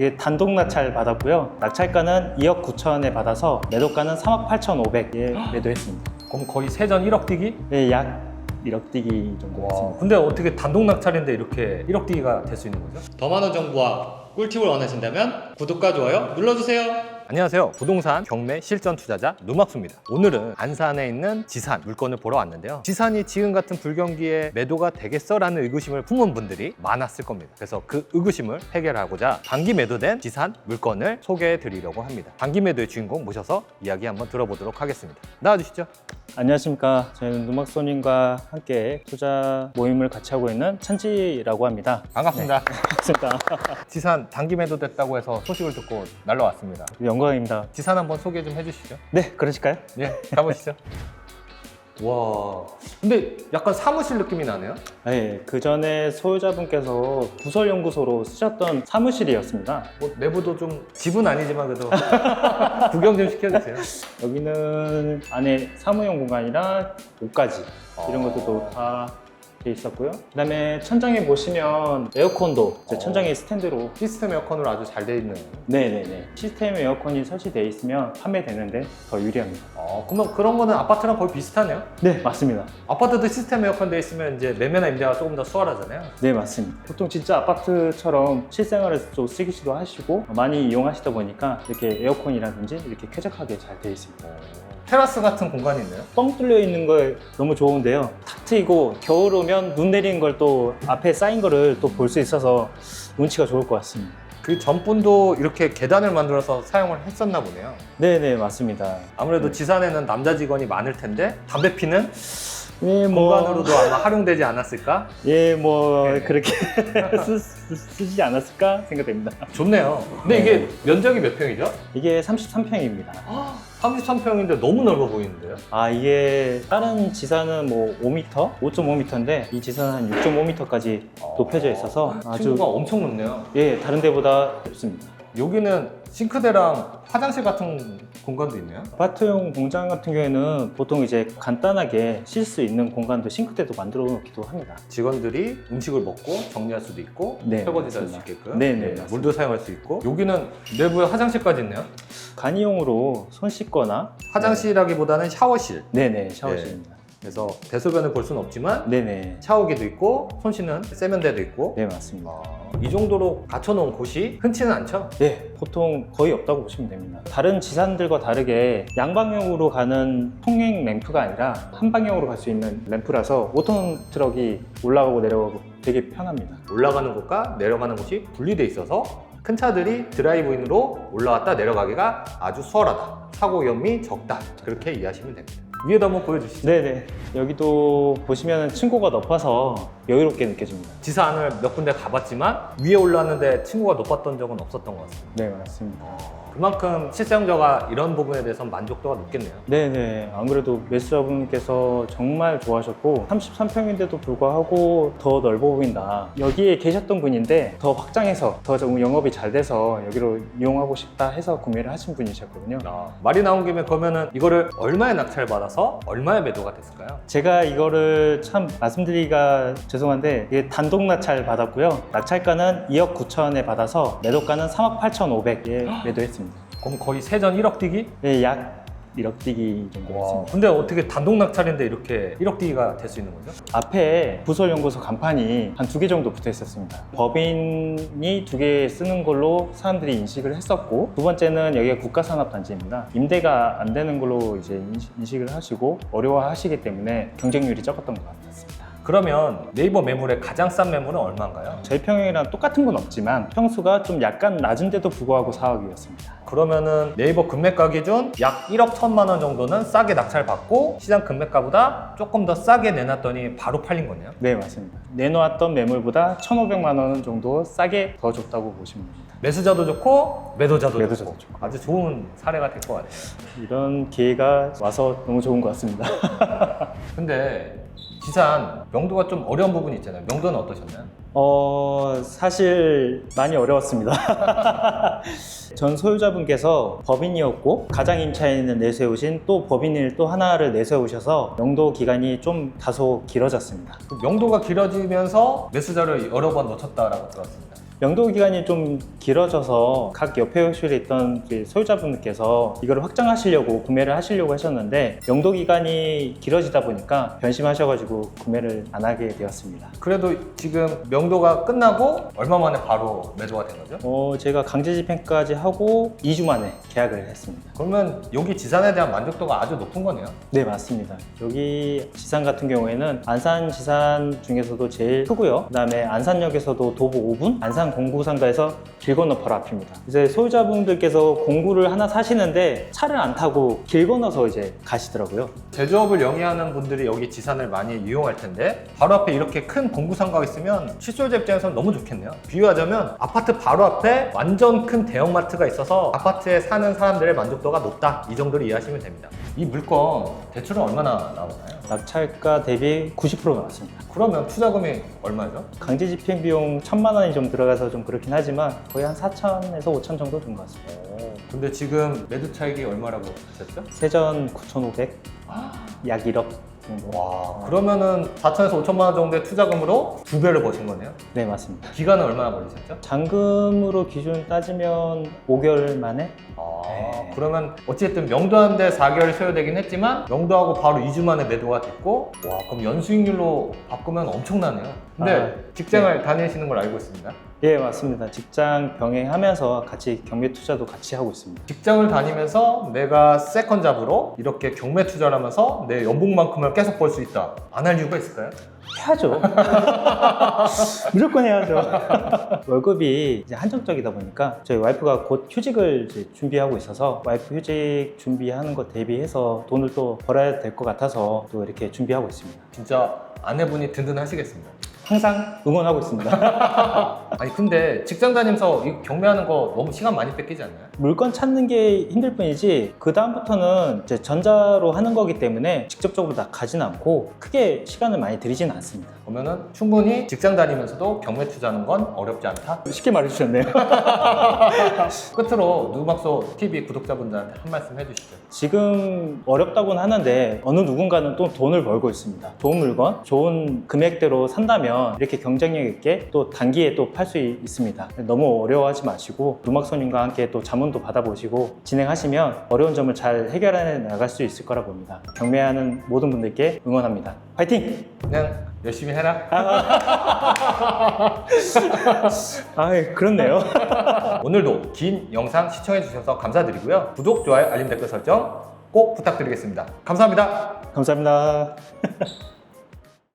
이게 단독 낙찰 받았고요. 낙찰가는 2억 9천에 받아서 매도가는 3억 8,500에 매도했습니다. 그럼 거의 세전 1억 뛰기? 네, 약 1억 뛰기 정도 와, 했습니다. 근데 어떻게 단독 낙찰인데 이렇게 1억 뛰기가 될 수 있는 거죠? 더 많은 정보와 꿀팁을 원하신다면 구독과 좋아요 눌러주세요. 안녕하세요. 부동산 경매 실전 투자자 누막수입니다. 오늘은 안산에 있는 지산 물건을 보러 왔는데요. 지산이 지금 같은 불경기에 매도가 되겠어라는 의구심을 품은 분들이 많았을 겁니다. 그래서 그 의구심을 해결하고자 단기 매도된 지산 물건을 소개해 드리려고 합니다. 단기 매도의 주인공 모셔서 이야기 한번 들어보도록 하겠습니다. 나와 주시죠. 안녕하십니까. 저희는 누막소님과 함께 투자 모임을 같이 하고 있는 찬지라고 합니다. 반갑습니다. 반갑습니다. 지산 단기 매도됐다고 해서 소식을 듣고 날라왔습니다. 영 광입니다. 지산 한번 소개 좀 해주시죠. 네, 그러실까요? 네, 가보시죠. 와, 근데 약간 사무실 느낌이 나네요. 네, 그 전에 소유자분께서 부설연구소로 쓰셨던 사무실이었습니다. 뭐 내부도 좀 집은 아니지만 그래도 구경 좀 시켜주세요. 여기는 안에 사무용 공간이랑 옷가지 이런 어. 것들도 다 돼 있었고요. 그다음에 천장에 보시면 에어컨도 이제 어. 천장에 스탠드로 시스템 에어컨으로 아주 잘 돼 있는. 네네네 시스템 에어컨이 설치되어 있으면 판매되는데 더 유리합니다. 어, 그러면 그런 거는 아파트랑 거의 비슷하네요. 네 맞습니다. 아파트도 시스템 에어컨 돼 있으면 이제 매매나 임대가 조금 더 수월하잖아요. 네 맞습니다. 보통 진짜 아파트처럼 실생활에서 좀 쓰기도 하시고 많이 이용하시다 보니까 이렇게 에어컨이라든지 이렇게 쾌적하게 잘 되어 있습니다. 테라스 같은 공간이 있나요? 뻥 뚫려 있는 거 너무 좋은데요. 탁 트이고 겨울 오면 눈 내리는 걸 또 앞에 쌓인 거를 또 볼 수 있어서 운치가 좋을 것 같습니다. 그 전분도 이렇게 계단을 만들어서 사용을 했었나 보네요. 네네 맞습니다. 아무래도 지산에는 남자 직원이 많을 텐데 담배 피는 예, 뭐, 공간으로도 아마 활용되지 않았을까? 예, 뭐 네. 그렇게 쓰, 쓰, 쓰지 않았을까 생각됩니다. 좋네요. 근데 네. 이게 면적이 몇 평이죠? 이게 33평입니다. 33평인데 너무 넓어 보이는데요? 아 이게 다른 지산은 뭐 5m, 5.5m인데 이 지산은 한 6.5m까지 높여져 있어서 아주 친구가 엄청 높네요. 예 다른 데보다 높습니다. 여기는 싱크대랑 화장실 같은 공간도 있네요. 아파트용 공장 같은 경우에는 보통 이제 간단하게 쉴 수 있는 공간도 싱크대도 만들어 놓기도 합니다. 직원들이 음식을 먹고 정리할 수도 있고 네, 설거지도 할 수 맞습니다. 있게끔 네, 네, 맞습니다. 물도 사용할 수 있고 여기는 내부에 화장실까지 있네요. 간이용으로 손 씻거나 화장실이라기보다는 샤워실. 네. 네네 샤워실입니다. 그래서 대소변을 볼 수는 없지만 네네 샤워기도 있고 손 씻는 세면대도 있고 네 맞습니다. 아, 이 정도로 갖춰놓은 곳이 흔치는 않죠? 네, 보통 거의 없다고 보시면 됩니다. 다른 지산들과 다르게 양방향으로 가는 통행 램프가 아니라 한 방향으로 갈 수 있는 램프라서 5톤 트럭이 올라가고 내려가고 되게 편합니다. 올라가는 곳과 내려가는 곳이 분리돼 있어서 큰 차들이 드라이브인으로 올라갔다 내려가기가 아주 수월하다. 사고 위험이 적다. 그렇게 이해하시면 됩니다. 위에도 한번 보여주시죠. 네네. 여기도 보시면 층고가 높아서 여유롭게 느껴집니다. 지산을 몇 군데 가봤지만 위에 올랐는데 층고가 높았던 적은 없었던 것 같습니다. 네, 맞습니다. 그만큼 실사용자가 이런 부분에 대해서 만족도가 높겠네요. 네네. 안 그래도 매수자분께서 정말 좋아하셨고 33평인데도 불구하고 더 넓어 보인다. 여기에 계셨던 분인데 더 확장해서 더 좀 영업이 잘 돼서 여기로 이용하고 싶다 해서 구매를 하신 분이셨거든요. 아, 말이 나온 김에 그러면은 이거를 얼마에 낙찰 받아서 얼마에 매도가 됐을까요? 제가 이거를 참 말씀드리기가 죄송 한데 이게 단독 낙찰 받았고요. 낙찰가는 2억 9천에 받아서 매도가는 3억 8,500에 매도했습니다. 그럼 거의 세전 1억 뛰기? 네, 약 1억 뛰기 정도 와, 했습니다. 근데 어떻게 단독 낙찰인데 이렇게 1억 뛰기가 될 수 있는 거죠? 앞에 부설연구소 간판이 한 두 개 정도 붙어 있었습니다. 법인이 두 개 쓰는 걸로 사람들이 인식을 했었고 두 번째는 여기가 국가산업단지입니다. 임대가 안 되는 걸로 이제 인식- 인식을 하시고 어려워하시기 때문에 경쟁률이 적었던 것 같았습니다. 그러면 네이버 매물의 가장 싼 매물은 얼마인가요? 저희 평형이랑 똑같은 건 없지만 평수가 좀 약간 낮은데도 불구하고 4억이었습니다. 그러면은 네이버 금매가 기준 약 1억 1천만 원 정도는 싸게 낙찰 받고 시장 금매가보다 조금 더 싸게 내놨더니 바로 팔린 거네요. 네 맞습니다. 내놓았던 매물보다 1,500만 원 정도 싸게 더 줬다고 보시면 됩니다. 매수자도 좋고 매도자도, 매도자도 좋고 아주 좋은 사례가 될 것 같아요. 이런 기회가 와서 너무 좋은 것 같습니다. 근데 지산 명도가 좀 어려운 부분이 있잖아요. 명도는 어떠셨나요? 어, 사실 많이 어려웠습니다. 전 소유자분께서 법인이었고 가장 임차인을 내세우신 또 법인을 또 하나를 내세우셔서 명도 기간이 좀 다소 길어졌습니다. 그 명도가 길어지면서 매수자를 여러 번 놓쳤다라고 들었습니다. 명도 기간이 좀 길어져서 각 옆에 호실에 있던 이제 소유자분들께서 이걸 확장하시려고 구매를 하시려고 하셨는데 명도 기간이 길어지다 보니까 변심하셔가지고 구매를 안 하게 되었습니다. 그래도 지금 명도가 끝나고 얼마 만에 바로 매도가 된 거죠? 어, 제가 강제 집행까지 하고 2주 만에 계약을 했습니다. 그러면 여기 지산에 대한 만족도가 아주 높은 거네요. 네, 맞습니다. 여기 지산 같은 경우에는 안산 지산 중에서도 제일 크고요. 그다음에 안산역에서도 도보 5분, 안산 공구 상가에서 길 건너 바로 앞입니다. 이제 소유자분들께서 공구를 하나 사시는데 차를 안 타고 길 건너서 이제 가시더라고요. 제조업을 영위하는 분들이 여기 지산을 많이 이용할 텐데 바로 앞에 이렇게 큰 공구 상가가 있으면 칫솔제 입장에서는 너무 좋겠네요. 비유하자면 아파트 바로 앞에 완전 큰 대형마트가 있어서 아파트에 사는 사람들의 만족도가 높다 이 정도로 이해하시면 됩니다. 이 물건 대출은 얼마나 나오나요? 낙찰가 대비 90% 나왔습니다. 그러면 투자금이 얼마죠? 강제 집행 비용 1천만 원이 좀 들어가서 좀 그렇긴 하지만 거의 한 4천에서 5천 정도 든 것 같습니다. 오, 근데 지금 매도 차익이 얼마라고 하셨죠? 세전 9,500, 약 1억 정도. 와 그러면은 4천에서 5천만 원 정도의 투자금으로 두 배를 버신 거네요. 네, 맞습니다. 기간은 얼마나 걸리셨죠? 잔금으로 기준 따지면 5개월 만에 아, 네. 그러면 어쨌든 명도하는데 4개월이 소요되긴 했지만 명도하고 바로 2주 만에 매도가 됐고 와 그럼 연수익률로 바꾸면 엄청나네요. 근데 아, 직장을 다니시는 걸 알고 있습니다. 예 맞습니다 직장 병행하면서 같이 경매 투자도 같이 하고 있습니다 직장을 다니면서 내가 세컨 잡으로 이렇게 경매 투자를 하면서 내 연봉만큼을 계속 벌 수 있다. 안 할 이유가 있을까요? 해야죠 무조건 해야죠 월급이 이제 한정적이다 보니까 저희 와이프가 곧 휴직을 이제 준비하고 있어서 와이프 휴직 준비하는 것 대비해서 돈을 또 벌어야 될 것 같아서 또 이렇게 준비하고 있습니다 진짜 아내분이 든든하시겠습니다. 항상 응원하고 있습니다 아니 근데 직장 다니면서 이 경매하는 거 너무 시간 많이 뺏기지 않나요? 물건 찾는 게 힘들 뿐이지 그 다음부터는 이제 전자로 하는 거기 때문에 직접적으로 다 가진 않고 크게 시간을 많이 들이지는 않습니다. 그러면은 충분히 직장 다니면서도 경매 투자하는 건 어렵지 않다. 쉽게 말해주셨네요. 끝으로 누막소 TV 구독자분들한테 한 말씀 해주시죠. 지금 어렵다고는 하는데 어느 누군가는 또 돈을 벌고 있습니다. 좋은 물건, 좋은 금액대로 산다면 이렇게 경쟁력 있게 또 단기에 또 팔 수 있습니다. 너무 어려워하지 마시고 누막소님과 함께 또 자문 도 받아보시고 진행하시면 어려운 점을 잘 해결해 나갈 수 있을 거라 봅니다. 경매하는 모든 분들께 응원합니다. 파이팅! 그냥 열심히 해라. 아, 그렇네요. 오늘도 긴 영상 시청해 주셔서 감사드리고요. 구독, 좋아요, 알림, 댓글 설정 꼭 부탁드리겠습니다. 감사합니다. 감사합니다.